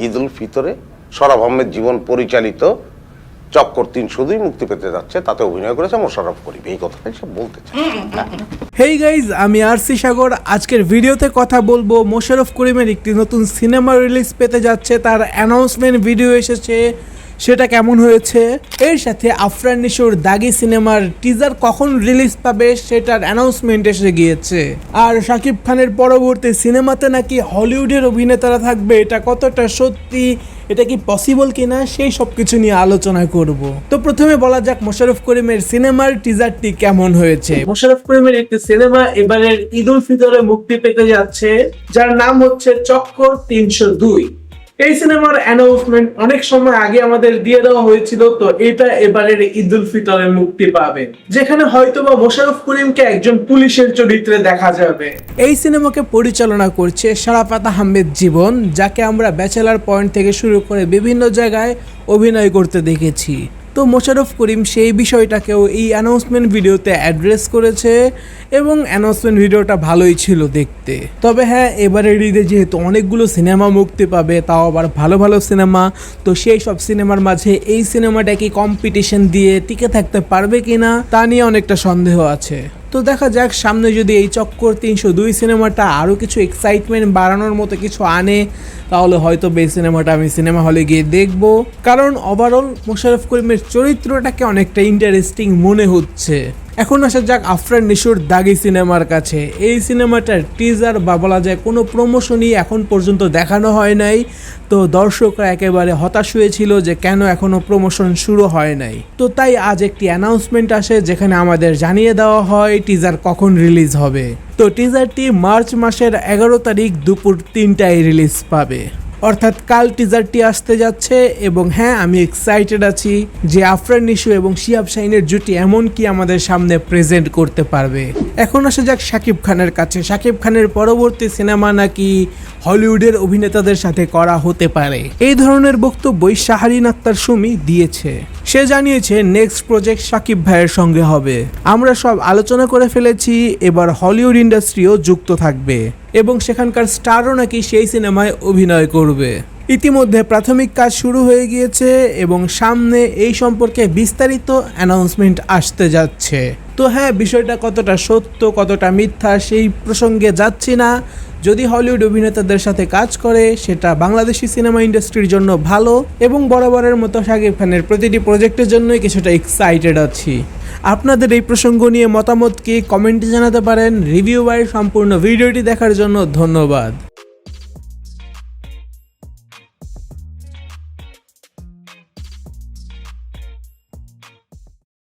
ঈদ উল ফিতরে সরব আহমেদ জীবন পরিচালিত চক্কর তিন শুধুই মুক্তি পেতে যাচ্ছে তাতে অভিনয় করেছে মোশারফ করিম। এই কথাটাই সব বলতে চাই হেই গাইজ আমি আর সি সাগর। আজকের ভিডিওতে কথা বলব মোশারফ করিমের একটি নতুন সিনেমা রিলিজ পেতে যাচ্ছে। তার অ্যানাউন্সমেন্ট ভিডিও এসেছে। সেটা কেমন হয়েছে? এর সাথে আফরান নিশোর দাগি সিনেমার টিজার কখন রিলিজ পাবে সেটার অ্যানাউন্সমেন্ট এসে গিয়েছে। আর শাকিব খানের পরবর্তী সিনেমাতে নাকি হলিউডের অভিনেতারা থাকবে, এটা কতটা সত্যি, এটা কি পসিবল কিনা, সেই সব কিছু নিয়ে আলোচনা করব। তো প্রথমে বলা যাক মোশারফ করিমের সিনেমার টিজারটি কেমন হয়েছে। মোশারফ করিমের একটি সিনেমা এবারের ঈদ উল ফিতরে মুক্তি পেতে যাচ্ছে, যার নাম হচ্ছে চক্কর তিনশো দুই। এই সিনেমার অ্যানাউন্সমেন্ট অনেক সময় আগে আমাদের দিয়ে দেওয়া হয়েছিল, তো এটা এবারের ঈদ উল ফিতরে মুক্তি পাবে, যেখানে হয়তোবা মোশারফ করিমকে একজন পুলিশের চরিত্রে দেখা যাবে। এই সিনেমাকে পরিচালনা করছে সারাপাত আহমেদ জীবন, যাকে আমরা ব্যাচেলার পয়েন্ট থেকে শুরু করে বিভিন্ন জায়গায় অভিনয় করতে দেখেছি। তো মোশারফ করিম সেই বিষয়টাকেও এই অ্যানাউন্সমেন্ট ভিডিওতে অ্যাড্রেস করেছে এবং অ্যানাউন্সমেন্ট ভিডিওটা ভালোই ছিল দেখতে। তবে হ্যাঁ এবারের ঈদে যেহেতু অনেকগুলো সিনেমা মুক্তি পাবে, তাও আবার ভালো ভালো সিনেমা। তো সেই সব সিনেমার মাঝে এই সিনেমাটা কি কম্পিটিশন দিয়ে টিকে থাকতে পারবে কিনা, তা নিয়ে অনেকটা সন্দেহ আছে। তো দেখা যাক, সামনে যদি এই চক্কর তিনশো দুই সিনেমাটা আরও কিছু এক্সাইটমেন্ট বাড়ানোর মতো কিছু আনে, তাহলে হয়তো বে সিনেমাটা আমি সিনেমা হলে গিয়ে দেখব। কারণ ওভারঅল মোশারফ করিমের চরিত্রটাকে অনেকটা ইন্টারেস্টিং মনে হচ্ছে। এখন আসা যাক আফরান নিশোর দাগি সিনেমার কাছে। এই সিনেমাটার টিজার বা বলা যায় কোনো প্রমোশনই এখন পর্যন্ত দেখানো হয় নাই। তো দর্শকরা একেবারে হতাশ হয়েছিল যে কেন এখনও প্রমোশন শুরু হয় নাই। তো তাই আজ একটি অ্যানাউন্সমেন্ট আসে যেখানে আমাদের জানিয়ে দেওয়া হয় টিজার কখন রিলিজ হবে। তো টিজারটি মার্চ মাসের এগারো তারিখ দুপুর তিনটায় রিলিজ পাবে। অর্থাৎ কাল টিজারটি আসতে যাচ্ছে এবং হ্যাঁ আমি এক্সাইটেড আছি যে আফরান, নিশু এবং শিয়াব শাহিনের জুটি এমন কি আমাদের সামনে প্রেজেন্ট করতে পারবে। এখন আসা যাক শাকিব খানের কাছে। শাকিব খানের পরবর্তী সিনেমা নাকি হলিউডের অভিনেতাদের সাথে করা হতে পারে। এই ধরনের বক্তব্যই শাহরিন আক্তার সুমি দিয়েছে। সে জানিয়েছে নেক্সট প্রজেক্ট শাকিব ভাইয়ের সঙ্গে হবে। আমরা সব আলোচনা করে ফেলেছি, এবার হলিউড ইন্ডাস্ট্রিও যুক্ত থাকবে। এবং সেখানকার স্টারও নাকি সেই সিনেমায় অভিনয় করবে। ইতিমধ্যে প্রাথমিক কাজ শুরু হয়ে গিয়েছে এবং সামনে এই সম্পর্কে বিস্তারিত অ্যানাউন্সমেন্ট আসতে যাচ্ছে। তো হ্যাঁ বিষয়টা কতটা সত্য, কতটা মিথ্যা সেই প্রসঙ্গে যাচ্ছি না। যদি হলিউড অভিনেতাদের সাথে কাজ করে, সেটা বাংলাদেশি সিনেমা ইন্ডাস্ট্রির জন্য ভালো এবং বরাবরের মতো শাকিব খানের প্রতিটি প্রজেক্টের জন্যই কিছুটা এক্সাইটেড আছি। আপনাদের এই প্রসঙ্গ নিয়ে মতামত কি কমেন্টে জানাতে পারেন। রিভিউ বাই সম্পূর্ণ ভিডিওটি দেখার জন্য ধন্যবাদ।